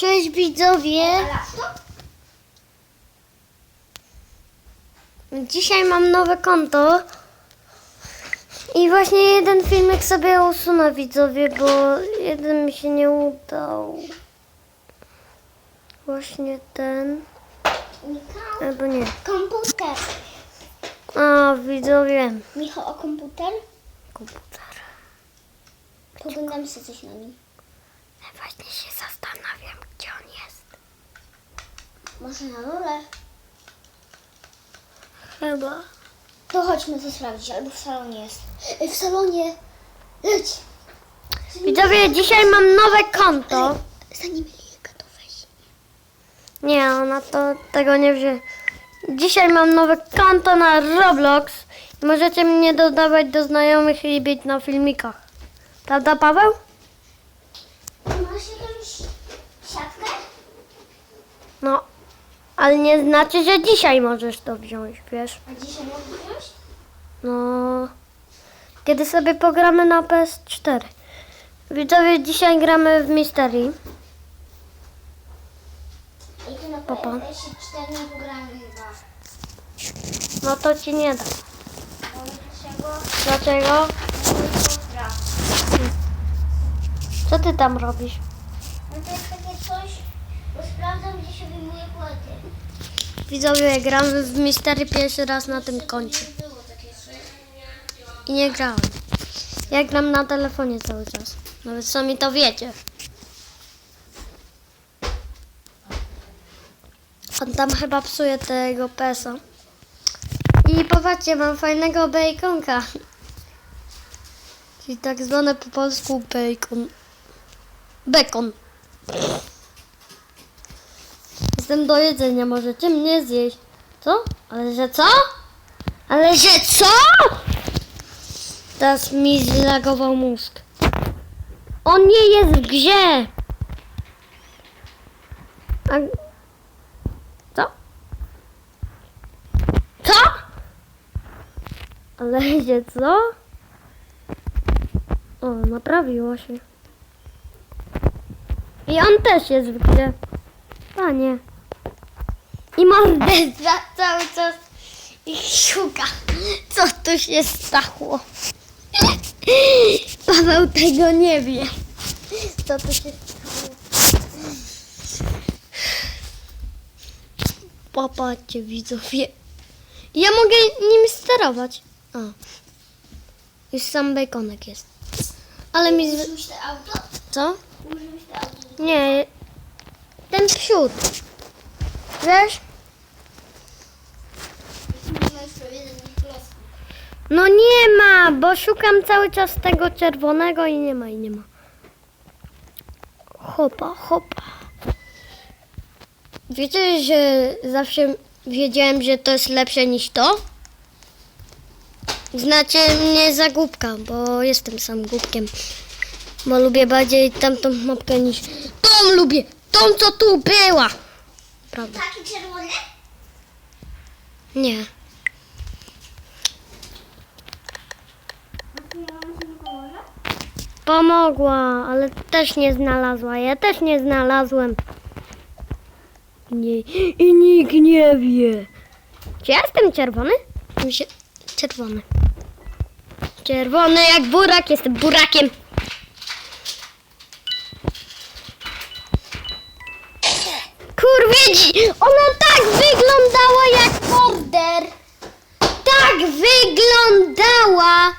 Cześć widzowie! Dzisiaj mam nowe konto. I właśnie jeden filmik sobie usunę widzowie, bo jeden mi się nie udał. Właśnie ten. Albo nie. Komputer. A widzowie. Michał, o komputer? Komputer. Poglądam sobie coś na nim. Właśnie się zastanawiam. Może na dole? Chyba. To chodźmy to sprawdzić, albo w salonie jest. Ej, w salonie! Leć! Widzowie, dzisiaj mam nowe konto. Zanim Lilka to weź. Nie, ona to tego nie wzięła. Dzisiaj mam nowe konto na Roblox. Możecie mnie dodawać do znajomych i być na filmikach. Prawda, Paweł? Masz jakąś siatkę? No, ale nie znaczy, że dzisiaj możesz to wziąć, wiesz? A dzisiaj możesz wziąć? No, kiedy sobie pogramy na PS4. Widzowie, dzisiaj gramy w Mystery. I tu na Papa. PS4 nie pogramy chyba. No to ci nie da. Bo dlaczego? Dlaczego? Kontra. Co ty tam robisz? No to jest bo sprawdzam gdzie się wyjmuje płyty. Widzowie, gramy w Mystery pierwszy raz na tym koncie. I nie grałem. Ja gram na telefonie cały czas. Nawet sami to wiecie. On tam chyba psuje tego pesa. I popatrzcie, mam fajnego baconka. Czyli tak zwane po polsku bacon. Bacon. Jestem do jedzenia, możecie mnie zjeść. Co? Ale że co? Ale że co? Teraz mi zlagował mózg. On nie jest w grze. A... Co? Co? Ale że co? O, naprawiło się. I on też jest w grze. Panie. I morderca cały czas i szuka, co tu się stało. Paweł tego nie wie. Co tu się stało. Popatrzcie widzowie. Ja mogę nim sterować. O. Już sam bekonek jest. Ale mi... Z... Użyłeś to auto? Co? Użyłeś to auto. Nie. Ten przód. Wiesz? Klocków. No nie ma, bo szukam cały czas tego czerwonego i nie ma, i nie ma. Hopa, hopa. Wiecie, że zawsze wiedziałem, że to jest lepsze niż to? Znacie mnie za głupka, bo jestem sam głupkiem. Bo lubię bardziej tamtą mapkę niż... Tą lubię! Tą, co tu była! Prawda? Taki czerwony? Nie. A tu mama ci nie pomoże? Pomogła, ale też nie znalazła. Ja też nie znalazłem. Nie, I nikt nie wie. Czy ja jestem czerwony? Czerwony. Czerwony jak burak, jestem burakiem. Kurwiedzi, ona tak wyglądała jak border. Tak wyglądała.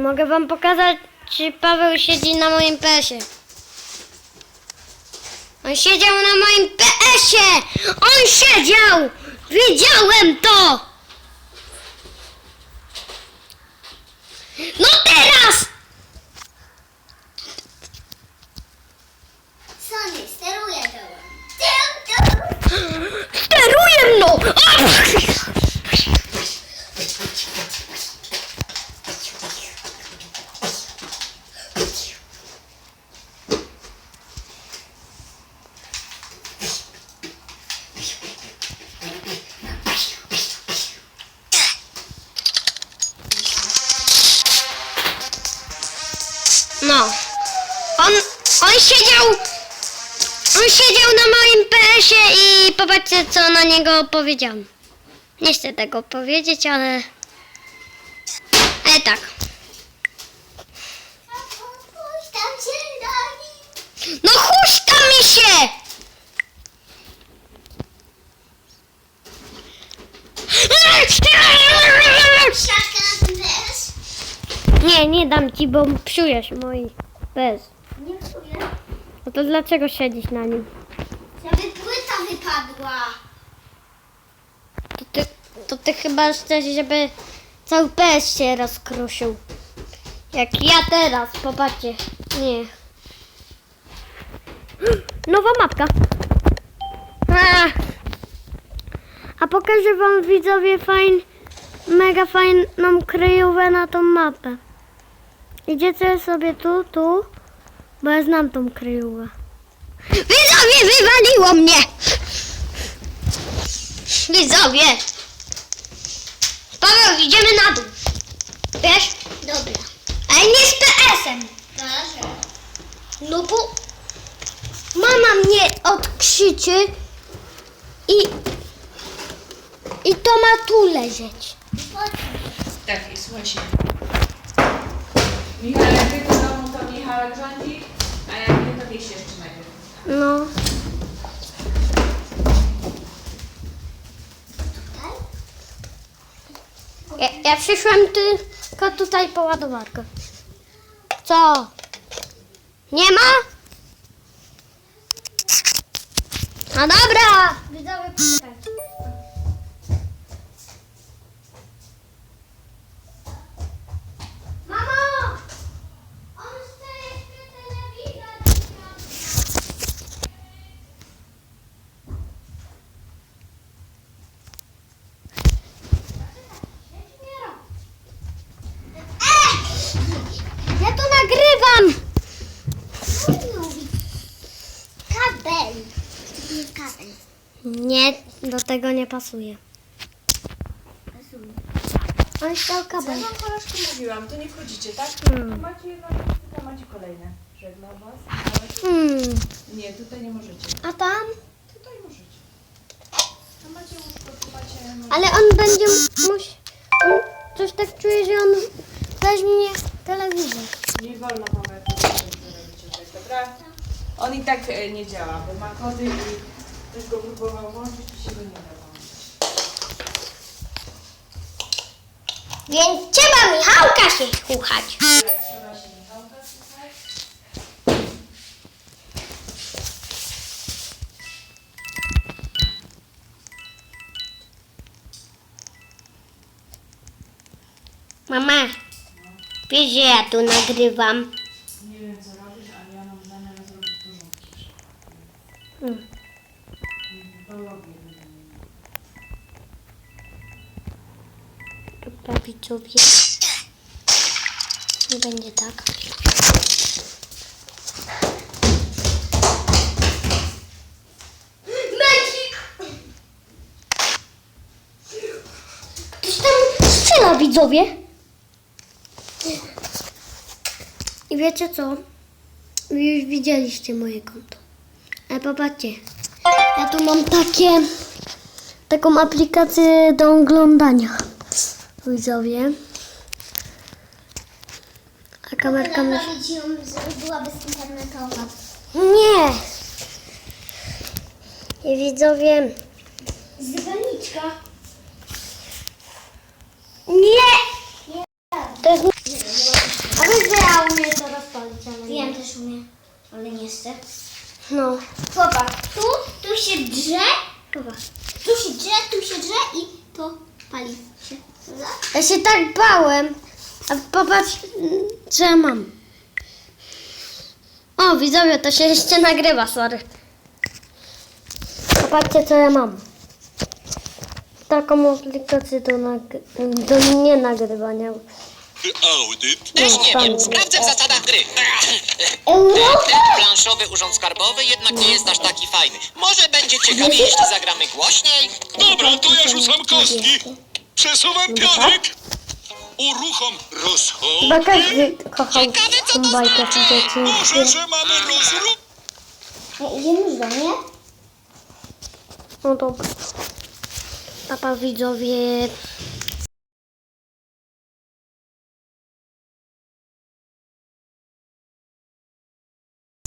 Mogę wam pokazać, czy Paweł siedzi na moim PS-ie. On siedział na moim PS-ie! On siedział! Widziałem to! No teraz! Sony, steruję dołem. Steruję mną! On, siedział On siedział na moim PS-ie i popatrzcie, co na niego powiedziałam. Nie chcę tego powiedzieć, ale... Ale tak. No chuśta mi się! Nie, nie dam ci, bo psujesz mój PS. Nie czuję. No to dlaczego siedzisz na nim? Żeby płyta wypadła. To ty, to ty chyba chcesz, żeby cały PS się rozkruszył. Jak ja teraz, popatrzcie. Nie. Nowa mapka. A, A pokażę wam widzowie fajn, mega fajną kryjówkę na tą mapę. Idziecie sobie tu, tu, bo ja znam tą kryjówkę. Widzowie, wywaliło mnie! Widzowie! Paweł, idziemy na dół. Wiesz? Dobra. Ale nie z PS-em. Proszę. No bo mama mnie odkrzyczy i, i to ma tu leżeć. Tak, i słuchaj się. Michał, jak ty to Michałek rządzi, a jak nie, to wieś jeszcze najpierw. No. Ja, ja przyszłam tylko tutaj po ładowarkę. Co? Nie ma? No dobra! Widzowie, poczekajcie. Mamo! On chce jeszcze telewizor. Ja tu nagrywam! Kabel. To jest kabel. Nie, do tego nie pasuje. On chciał kabel. Ja wam koleżku mówiłam, to nie wchodzicie, tak? Hmm. Macie jedno, tutaj macie kolejne. Żegnam was. Ale Hmm. Nie, tutaj nie możecie. A tam? Tutaj możecie. Tam macie łóżko, tu macie... Ale on będzie musi. On coś tak czuje, że on weźmie telewizor. Nie wolno to robicie tak, dobra? On i tak e, nie działa, bo ma kody i ktoś go próbował włączyć i się go nie da włączyć. Więc trzeba Michałka się słuchać. Trzeba się Michałka słuchać. Mama, wiesz, że ja tu nagrywam. Widzowie. Nie będzie tak. Magic! Ktoś tam strzela, widzowie. I wiecie co? Wy już widzieliście moje konto. Ale popatrzcie. Ja tu mam takie... Taką aplikację do oglądania. Widzowie. A kamerka mi... Naprawić ją, żeby była bezinternetowa. Nie! I widzowie... Zganiczka. Nie! To jest... A wy że ja umiem to rozpalić, ale nie. Wiem, też umiem, ale nie chcę. No. Popatrz, tu, tu się drze, Chyba. tu się drze, tu się drze i to pali się. Ja się tak bałem. A popatrz, co ja mam. O, widzowie, to się jeszcze nagrywa, sorry. Popatrzcie, co ja mam. Taką aplikację do, nag- do nie nagrywania. Audyt? Też nie wiem, sprawdzę w zasadach gry. Europa? Ten planszowy urząd skarbowy jednak nie jest aż taki fajny. Może będzie ciekawie, jeśli zagramy głośniej? Dobra, to ja rzucam kostki. Przesuwam pionek. Uruchom rozchód. Chyba każdy kochał Ciekawe, co tą to bajkę znaczy. w dzieciństwie. Może, że mamy rozruch. No, idziemy już do mnie? No dobra. Papa widzowie.